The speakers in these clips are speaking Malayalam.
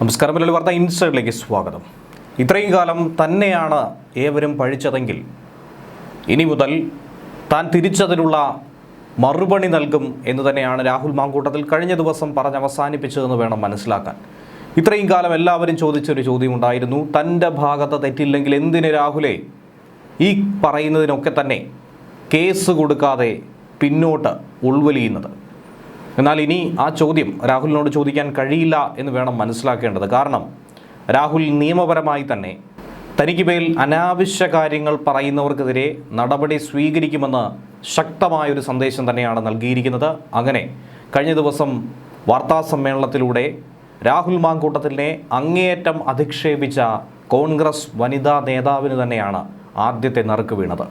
നമസ്കാരം. മലയാളി വാർത്ത ഇൻസൈഡിലേക്ക് സ്വാഗതം. ഇത്രയും കാലം തന്നെയാണ് ഏവരും പഴിച്ചതെങ്കിൽ ഇനി മുതൽ താൻ തിരിച്ചതിനുള്ള മറുപടി നൽകും എന്ന് തന്നെയാണ് രാഹുൽ മാങ്കൂട്ടത്തിൽ കഴിഞ്ഞ ദിവസം പറഞ്ഞ് അവസാനിപ്പിച്ചതെന്ന് വേണം മനസ്സിലാക്കാൻ. ഇത്രയും കാലം എല്ലാവരും ചോദിച്ചൊരു ചോദ്യമുണ്ടായിരുന്നു. തന്റെ ഭാഗത്ത് തെറ്റില്ലെങ്കിൽ എന്തിന് രാഹുലെ? ഈ പറയുന്നതിനൊക്കെ തന്നെ കേസ് കൊടുക്കാതെ പിന്നോട്ട് ഉൾവലിയുന്നത്. എന്നാൽ ഇനി ആ ചോദ്യം രാഹുലിനോട് ചോദിക്കാൻ കഴിയില്ല എന്ന് വേണം മനസ്സിലാക്കേണ്ടത്. കാരണം രാഹുൽ നിയമപരമായി തന്നെ തനിക്ക് മേൽ അനാവശ്യ കാര്യങ്ങൾ പറയുന്നവർക്കെതിരെ നടപടി സ്വീകരിക്കുമെന്ന് ശക്തമായൊരു സന്ദേശം തന്നെയാണ് നൽകിയിരിക്കുന്നത്. അങ്ങനെ കഴിഞ്ഞ ദിവസം വാർത്താ സമ്മേളനത്തിലൂടെ രാഹുൽ മാങ്കൂട്ടത്തിനെ അങ്ങേയറ്റം അധിക്ഷേപിച്ച കോൺഗ്രസ് വനിതാ നേതാവിന് തന്നെയാണ് ആദ്യത്തെ നറുക്ക് വീണത്.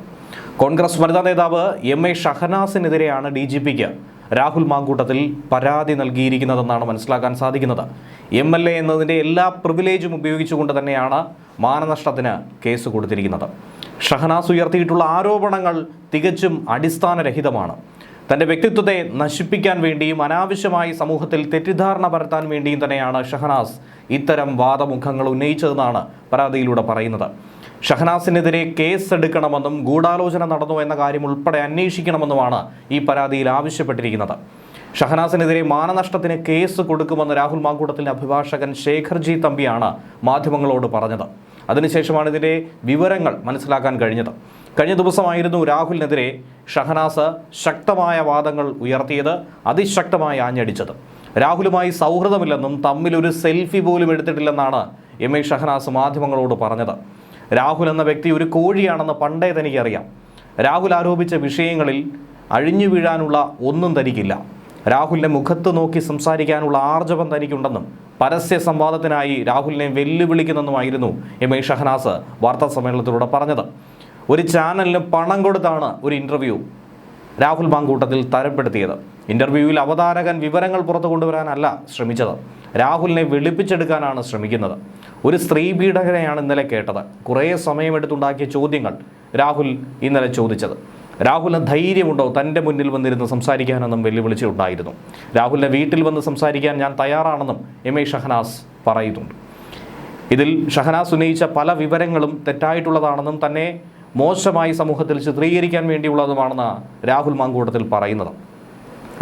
കോൺഗ്രസ് വനിതാ നേതാവ് എം എ ഷഹനാസിനെതിരെയാണ് ഡി ജി പിക്ക് രാഹുൽ മാങ്കൂട്ടത്തിൽ പരാതി നൽകിയിരിക്കുന്നതെന്നാണ് മനസ്സിലാക്കാൻ സാധിക്കുന്നത്. എം എൽ എ എന്നതിന്റെ എല്ലാ പ്രിവിലേജും ഉപയോഗിച്ചുകൊണ്ട് തന്നെയാണ് മാനനഷ്ടത്തിന് കേസ് കൊടുത്തിരിക്കുന്നത്. ഷഹനാസ് ഉയർത്തിയിട്ടുള്ള ആരോപണങ്ങൾ തികച്ചും അടിസ്ഥാനരഹിതമാണ്. തന്റെ വ്യക്തിത്വത്തെ നശിപ്പിക്കാൻ വേണ്ടിയും അനാവശ്യമായി സമൂഹത്തിൽ തെറ്റിദ്ധാരണ പരത്താൻ വേണ്ടിയും തന്നെയാണ് ഷഹനാസ് ഇത്തരം വാദമുഖങ്ങൾ ഉന്നയിച്ചതെന്നാണ് പരാതിയിലൂടെ പറയുന്നത്. ഷഹനാസിനെതിരെ കേസ് എടുക്കണമെന്നും ഗൂഢാലോചന നടന്നു എന്ന കാര്യം ഉൾപ്പെടെ അന്വേഷിക്കണമെന്നുമാണ് ഈ പരാതിയിൽ ആവശ്യപ്പെട്ടിരിക്കുന്നത്. ഷഹനാസിനെതിരെ മാനനഷ്ടത്തിന് കേസ് കൊടുക്കുമെന്ന് രാഹുൽ മാങ്കൂട്ടത്തിന്റെ അഭിഭാഷകൻ ശേഖർജി തമ്പിയാണ് മാധ്യമങ്ങളോട് പറഞ്ഞത്. അതിനുശേഷമാണ് ഇതിന്റെ വിവരങ്ങൾ മനസ്സിലാക്കാൻ കഴിഞ്ഞത്. കഴിഞ്ഞ ദിവസമായിരുന്നു രാഹുലിനെതിരെ ഷഹനാസ് ശക്തമായ വാദങ്ങൾ ഉയർത്തിയത് അതിശക്തമായി ആഞ്ഞടിച്ചത്. രാഹുലുമായി സൗഹൃദമില്ലെന്നും തമ്മിലൊരു സെൽഫി പോലും എടുത്തിട്ടില്ലെന്നാണ് എം എ ഷഹനാസ് മാധ്യമങ്ങളോട് പറഞ്ഞത്. രാഹുൽ എന്ന വ്യക്തി ഒരു കോഴിയാണെന്ന് പണ്ടേ തനിക്കറിയാം. രാഹുൽ ആരോപിച്ച വിഷയങ്ങളിൽ അഴിഞ്ഞു വീഴാനുള്ള ഒന്നും തനിക്കില്ല. രാഹുലിനെ മുഖത്ത് നോക്കി സംസാരിക്കാനുള്ള ആർജവം തനിക്കുണ്ടെന്നും പരസ്യ സംവാദത്തിനായി രാഹുലിനെ വെല്ലുവിളിക്കുന്നെന്നുമായിരുന്നു എം ഷഹനാസ് വാർത്താ സമ്മേളനത്തിലൂടെ പറഞ്ഞത്. ഒരു ചാനലിന് പണം കൊടുത്താണ് ഒരു ഇന്റർവ്യൂ രാഹുൽ മാങ്കൂട്ടത്തിൽ തരപ്പെടുത്തിയത്. ഇന്റർവ്യൂവിൽ അവതാരകൻ വിവരങ്ങൾ പുറത്തു കൊണ്ടുവരാനല്ല ശ്രമിച്ചത്. രാഹുലിനെ വെളുപ്പിച്ചെടുക്കാനാണ് ശ്രമിക്കുന്നത്. ഒരു സ്ത്രീ പീഡകനെയാണ് ഇന്നലെ കേട്ടത്. കുറേ സമയമെടുത്തുണ്ടാക്കിയ ചോദ്യങ്ങൾ രാഹുൽ ഇന്നലെ ചോദിച്ചത്. രാഹുലിന് ധൈര്യമുണ്ടോ? തന്റെ മുന്നിൽ വന്നിരുന്ന് സംസാരിക്കാനെന്നും വെല്ലുവിളിച്ചിട്ടുണ്ടായിരുന്നു രാഹുലിനെ വീട്ടിൽ വന്ന് സംസാരിക്കാൻ ഞാൻ തയ്യാറാണെന്നും എം എ ഷഹനാസ് പറയുന്നുണ്ട്. ഇതിൽ ഷഹനാസ് ഉന്നയിച്ച പല വിവരങ്ങളും തെറ്റായിട്ടുള്ളതാണെന്നും തന്നെ മോശമായി സമൂഹത്തിൽ ചിത്രീകരിക്കാൻ വേണ്ടിയുള്ളതുമാണെന്ന് രാഹുൽ മാങ്കൂട്ടത്തിൽ പറയുന്നത്.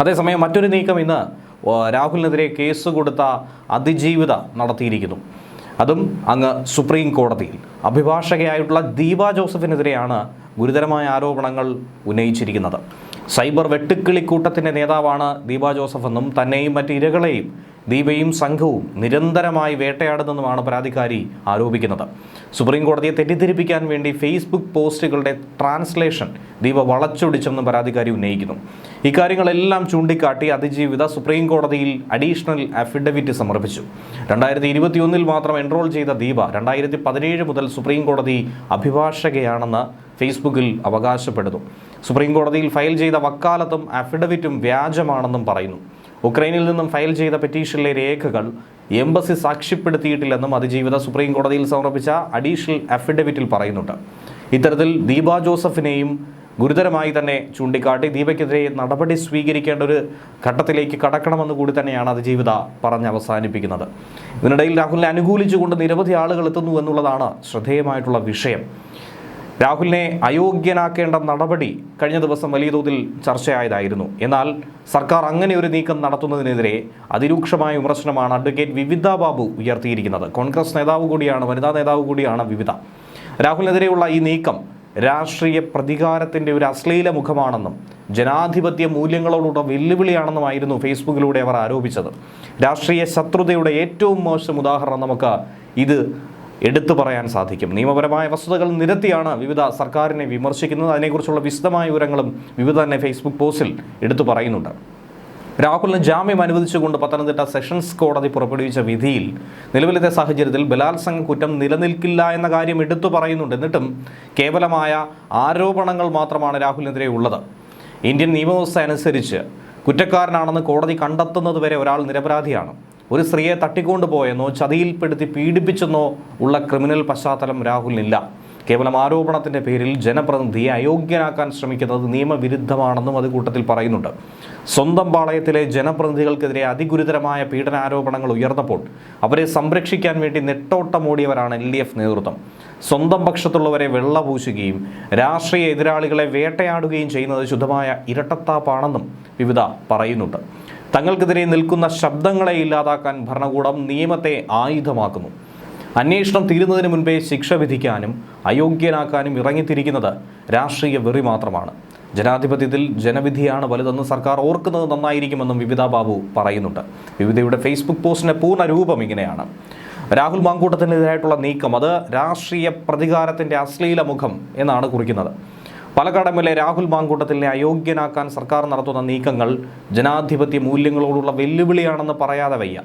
അതേസമയം മറ്റൊരു നീക്കം ഇന്ന് രാഹുലിനെതിരെ കേസ് കൊടുത്ത അതിജീവിത നടത്തിയിരിക്കുന്നു. അതും അങ്ങ് സുപ്രീം കോടതിയിൽ അഭിഭാഷകയായിട്ടുള്ള ദീപ ജോസഫിനെതിരെയാണ് ഗുരുതരമായ ആരോപണങ്ങൾ ഉന്നയിച്ചിരിക്കുന്നത്. സൈബർ വെട്ടുക്കിളിക്കൂട്ടത്തിന്റെ നേതാവാണ് ദീപ ജോസഫ് എന്നും തന്നെയും മറ്റ് ഇരകളെയും ദീപയും സംഘവും നിരന്തരമായി വേട്ടയാടുന്നെന്നുമാണ് പരാതിക്കാരി ആരോപിക്കുന്നത്. സുപ്രീം കോടതിയെ തെറ്റിദ്ധരിപ്പിക്കാൻ വേണ്ടി ഫേസ്ബുക്ക് പോസ്റ്റുകളുടെ ട്രാൻസ്ലേഷൻ ദീപ വളച്ചൊടിച്ചെന്നും പരാതിക്കാരി ഉന്നയിക്കുന്നു. ഇക്കാര്യങ്ങളെല്ലാം ചൂണ്ടിക്കാട്ടി അതിജീവിത സുപ്രീം കോടതിയിൽ അഡീഷണൽ അഫിഡവിറ്റ് സമർപ്പിച്ചു. രണ്ടായിരത്തി ഇരുപത്തിയൊന്നിൽ മാത്രം എൻറോൾ ചെയ്ത ദീപ രണ്ടായിരത്തി പതിനേഴ് മുതൽ സുപ്രീം കോടതി അഭിഭാഷകയാണെന്ന് ഫേസ്ബുക്കിൽ അവകാശപ്പെടുന്നു. സുപ്രീം കോടതിയിൽ ഫയൽ ചെയ്ത വക്കാലത്തും അഫിഡവിറ്റും വ്യാജമാണെന്നും പറയുന്നു. ഉക്രൈനിൽ നിന്നും ഫയൽ ചെയ്ത പെറ്റീഷനിലെ രേഖകൾ എംബസി സാക്ഷ്യപ്പെടുത്തിയിട്ടില്ലെന്നും അതിജീവിത സുപ്രീം കോടതിയിൽ സമർപ്പിച്ച അഡീഷണൽ അഫിഡവിറ്റിൽ പറയുന്നുണ്ട്. ഇത്തരത്തിൽ ദീപ ജോസഫിനെയും ഗുരുതരമായി തന്നെ ചൂണ്ടിക്കാട്ടി ദീപയ്ക്കെതിരെ നടപടി സ്വീകരിക്കേണ്ട ഒരു ഘട്ടത്തിലേക്ക് കടക്കണമെന്ന് കൂടി തന്നെയാണ് അതിജീവിത പറഞ്ഞ് അവസാനിപ്പിക്കുന്നത്. ഇതിനിടയിൽ രാഹുലിനെ അനുകൂലിച്ചുകൊണ്ട് നിരവധി ആളുകൾ എത്തുന്നു എന്നുള്ളതാണ് ശ്രദ്ധേയമായിട്ടുള്ള വിഷയം. രാഹുലിനെ അയോഗ്യനാക്കേണ്ട നടപടി കഴിഞ്ഞ ദിവസം വലിയ തോതിൽ ചർച്ചയായതായിരുന്നു. എന്നാൽ സർക്കാർ അങ്ങനെ ഒരു നീക്കം നടത്തുന്നതിനെതിരെ അതിരൂക്ഷമായ വിമർശനമാണ് അഡ്വക്കേറ്റ് വിവിധ ബാബു ഉയർത്തിയിരിക്കുന്നത്. കോൺഗ്രസ് നേതാവ് കൂടിയാണ് വനിതാ നേതാവ് കൂടിയാണ് വിവിധ. രാഹുലിനെതിരെയുള്ള ഈ നീക്കം രാഷ്ട്രീയ പ്രതികാരത്തിന്റെ ഒരു അശ്ലീല മുഖമാണെന്നും ജനാധിപത്യ മൂല്യങ്ങളോടുള്ള വെല്ലുവിളിയാണെന്നുമായിരുന്നു ഫേസ്ബുക്കിലൂടെ അവർ ആരോപിച്ചത്. രാഷ്ട്രീയ ശത്രുതയുടെ ഏറ്റവും മോശം ഉദാഹരണം നമുക്ക് ഇത് എടുത്തു പറയാൻ സാധിക്കും. നിയമപരമായ വസ്തുതകൾ നിരത്തിയാണ് വിവിധ സർക്കാരിനെ വിമർശിക്കുന്നത്. അതിനെക്കുറിച്ചുള്ള വിശദമായ വിവരങ്ങളും വിവിധ തന്നെ ഫേസ്ബുക്ക് പോസ്റ്റിൽ എടുത്തു പറയുന്നുണ്ട്. രാഹുലിന് ജാമ്യം അനുവദിച്ചുകൊണ്ട് പത്തനംതിട്ട സെഷൻസ് കോടതി പുറപ്പെടുവിച്ച വിധിയിൽ നിലവിലത്തെ സാഹചര്യത്തിൽ ബലാത്സംഗ കുറ്റം നിലനിൽക്കില്ല എന്ന കാര്യം എടുത്തു പറയുന്നുണ്ട്. എന്നിട്ടും കേവലമായ ആരോപണങ്ങൾ മാത്രമാണ് രാഹുലിനെതിരെ ഉള്ളത്. ഇന്ത്യൻ നിയമവ്യവസ്ഥ അനുസരിച്ച് കുറ്റക്കാരനാണെന്ന് കോടതി കണ്ടെത്തുന്നത് വരെ ഒരാൾ നിരപരാധിയാണ്. ഒരു സ്ത്രീയെ തട്ടിക്കൊണ്ടുപോയെന്നോ ചതിയിൽപ്പെടുത്തി പീഡിപ്പിച്ചെന്നോ ഉള്ള ക്രിമിനൽ പശ്ചാത്തലം രാഹുലിനില്ല. കേവലം ആരോപണത്തിന്റെ പേരിൽ ജനപ്രതിനിധിയെ അയോഗ്യനാക്കാൻ ശ്രമിക്കുന്നത് നിയമവിരുദ്ധമാണെന്നും അത് കൂട്ടത്തിൽ പറയുന്നുണ്ട്. സ്വന്തം പാളയത്തിലെ ജനപ്രതിനിധികൾക്കെതിരെ അതിഗുരുതരമായ പീഡനാരോപണങ്ങൾ ഉയർന്നപ്പോൾ അവരെ സംരക്ഷിക്കാൻ വേണ്ടി നെട്ടോട്ടമോടിയവരാണ് എൽ ഡി എഫ് നേതൃത്വം. സ്വന്തം പക്ഷത്തുള്ളവരെ വെള്ളപൂശുകയും രാഷ്ട്രീയ എതിരാളികളെ വേട്ടയാടുകയും ചെയ്യുന്നത് ശുദ്ധമായ ഇരട്ടത്താപ്പാണെന്നും വിവിധ പറയുന്നുണ്ട്. തങ്ങൾക്കെതിരെ നിൽക്കുന്ന ശബ്ദങ്ങളെ ഇല്ലാതാക്കാൻ ഭരണകൂടം നിയമത്തെ ആയുധമാക്കുന്നു. അന്വേഷണം തീരുന്നതിന് മുൻപേ ശിക്ഷ വിധിക്കാനും അയോഗ്യനാക്കാനും ഇറങ്ങിത്തിരിക്കുന്നത് രാഷ്ട്രീയ വെറി മാത്രമാണ്. ജനാധിപത്യത്തിൽ ജനവിധിയാണ് വലുതെന്ന് സർക്കാർ ഓർക്കുന്നത് നന്നായിരിക്കുമെന്നും വിവിധ ബാബു പറയുന്നുണ്ട്. വിവിധയുടെ ഫേസ്ബുക്ക് പോസ്റ്റിന്റെ പൂർണ രൂപം ഇങ്ങനെയാണ്. രാഹുൽ മാങ്കൂട്ടത്തിനെതിരായിട്ടുള്ള നീക്കം അത് രാഷ്ട്രീയ പ്രതികാരത്തിന്റെ അശ്ലീല മുഖം എന്നാണ് കുറിക്കുന്നത്. Palakkad M L A Rahul മാങ്കൂട്ടത്തിനെ അയോഗ്യനാക്കാൻ സർക്കാർ നടത്തുന്ന നീക്കങ്ങൾ ജനാധിപത്യ മൂല്യങ്ങളോടുള്ള വെല്ലുവിളിയാണെന്ന് പറയാതെ വയ്യ.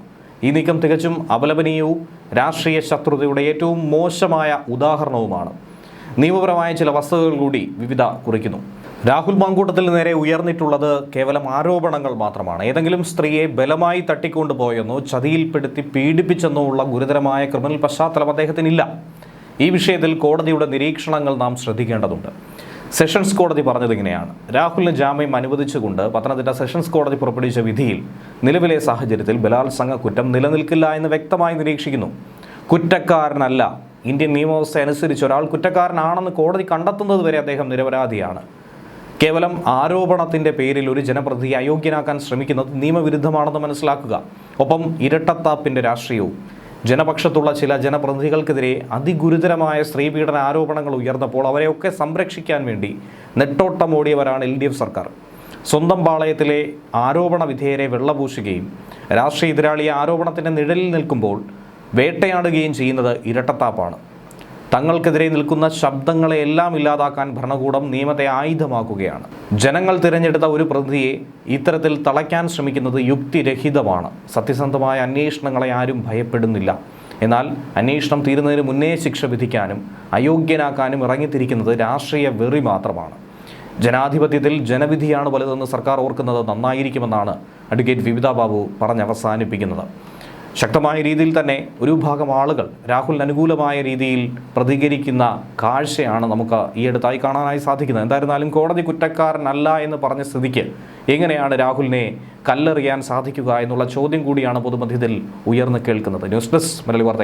ഈ നീക്കം തികച്ചും അപലപനീയവും രാഷ്ട്രീയ ശത്രുതയുടെ ഏറ്റവും മോശമായ ഉദാഹരണവുമാണ്. നിയമപരമായ ചില വസ്തുതകൾ കൂടി വിവിധ കുറിക്കുന്നു. രാഹുൽ മാങ്കൂട്ടത്തിന് നേരെ ഉയർന്നിട്ടുള്ളത് കേവലം ആരോപണങ്ങൾ മാത്രമാണ്. ഏതെങ്കിലും സ്ത്രീയെ ബലമായി തട്ടിക്കൊണ്ടുപോയെന്നോ ചതിയിൽപ്പെടുത്തി പീഡിപ്പിച്ചെന്നോ ഉള്ള ഗുരുതരമായ ക്രിമിനൽ പശ്ചാത്തലം അദ്ദേഹത്തിനില്ല. ഈ വിഷയത്തിൽ കോടതിയുടെ നിരീക്ഷണങ്ങൾ നാം ശ്രദ്ധിക്കേണ്ടതുണ്ട്. സെഷൻസ് കോടതി പറഞ്ഞത് ഇങ്ങനെയാണ്. രാഹുലിന് ജാമ്യം അനുവദിച്ചുകൊണ്ട് പത്തനംതിട്ട സെഷൻസ് കോടതി പുറപ്പെടുവിച്ച വിധിയിൽ നിലവിലെ സാഹചര്യത്തിൽ ബലാത്സംഗ കുറ്റം നിലനിൽക്കില്ല എന്ന് വ്യക്തമായി നിരീക്ഷിക്കുന്നു. കുറ്റക്കാരനല്ല. ഇന്ത്യൻ നിയമവ്യവസ്ഥ അനുസരിച്ച് ഒരാൾ കുറ്റക്കാരനാണെന്ന് കോടതി കണ്ടെത്തുന്നത് വരെ അദ്ദേഹം നിരപരാധിയാണ്. കേവലം ആരോപണത്തിന്റെ പേരിൽ ഒരു ജനപ്രതിയെ അയോഗ്യനാക്കാൻ ശ്രമിക്കുന്നത് നിയമവിരുദ്ധമാണെന്ന് മനസ്സിലാക്കുക. ഒപ്പം ഇരട്ടത്താപ്പിന്റെ രാഷ്ട്രീയവും ജനപക്ഷത്തുള്ള ചില ജനപ്രതിനിധികൾക്കെതിരെ അതിഗുരുതരമായ സ്ത്രീപീഡന ആരോപണങ്ങൾ ഉയർന്നപ്പോൾ അവരെയൊക്കെ സംരക്ഷിക്കാൻ വേണ്ടി നെട്ടോട്ടമോടിയവരാണ് എൽ ഡി എഫ് സർക്കാർ. സ്വന്തം പാളയത്തിലെ ആരോപണ വിധേയരെ വെള്ളപൂശുകയും രാഷ്ട്രീയ എതിരാളിയെ ആരോപണത്തിന്റെ നിഴലിൽ നിൽക്കുമ്പോൾ വേട്ടയാടുകയും ചെയ്യുന്നത് ഇരട്ടത്താപ്പാണ്. തങ്ങൾക്കെതിരെ നിൽക്കുന്ന ശബ്ദങ്ങളെ എല്ലാം ഇല്ലാതാക്കാൻ ഭരണകൂടം നിയമത്തെ ആയുധമാക്കുകയാണ്. ജനങ്ങൾ തിരഞ്ഞെടുത്ത ഒരു പ്രതിനിധിയെ ഇത്തരത്തിൽ തളയ്ക്കാൻ ശ്രമിക്കുന്നത് യുക്തിരഹിതമാണ്. സത്യസന്ധമായ അന്വേഷണങ്ങളെ ആരും ഭയപ്പെടുന്നില്ല. എന്നാൽ അന്വേഷണം തീരുന്നതിന് മുന്നേ ശിക്ഷ വിധിക്കാനും അയോഗ്യനാക്കാനും ഇറങ്ങിത്തിരിക്കുന്നത് രാഷ്ട്രീയ വെറി മാത്രമാണ്. ജനാധിപത്യത്തിൽ ജനവിധിയാണ് വലുതെന്ന് സർക്കാർ ഓർക്കുന്നത് നന്നായിരിക്കുമെന്നാണ് അഡ്വക്കേറ്റ് വിവിധ ബാബു പറഞ്ഞവസാനിപ്പിക്കുന്നത് ശക്തമായ രീതിയിൽ തന്നെ ഒരു വിഭാഗം ആളുകൾ രാഹുലിന് അനുകൂലമായ രീതിയിൽ പ്രതികരിക്കുന്ന കാഴ്ചയാണ് നമുക്ക് ഈ അടുത്തായി കാണാനായി സാധിക്കുന്നത്. എന്തായിരുന്നാലും കോടതി കുറ്റക്കാരനല്ല എന്ന് പറഞ്ഞ സ്ഥിതിക്ക് എങ്ങനെയാണ് രാഹുലിനെ കല്ലെറിയാൻ സാധിക്കുക എന്നുള്ള ചോദ്യം കൂടിയാണ് പൊതുമധ്യത്തിൽ ഉയർന്നു കേൾക്കുന്നത്. ന്യൂസ് ഡെസ്ക് മലയാളി വാർത്ത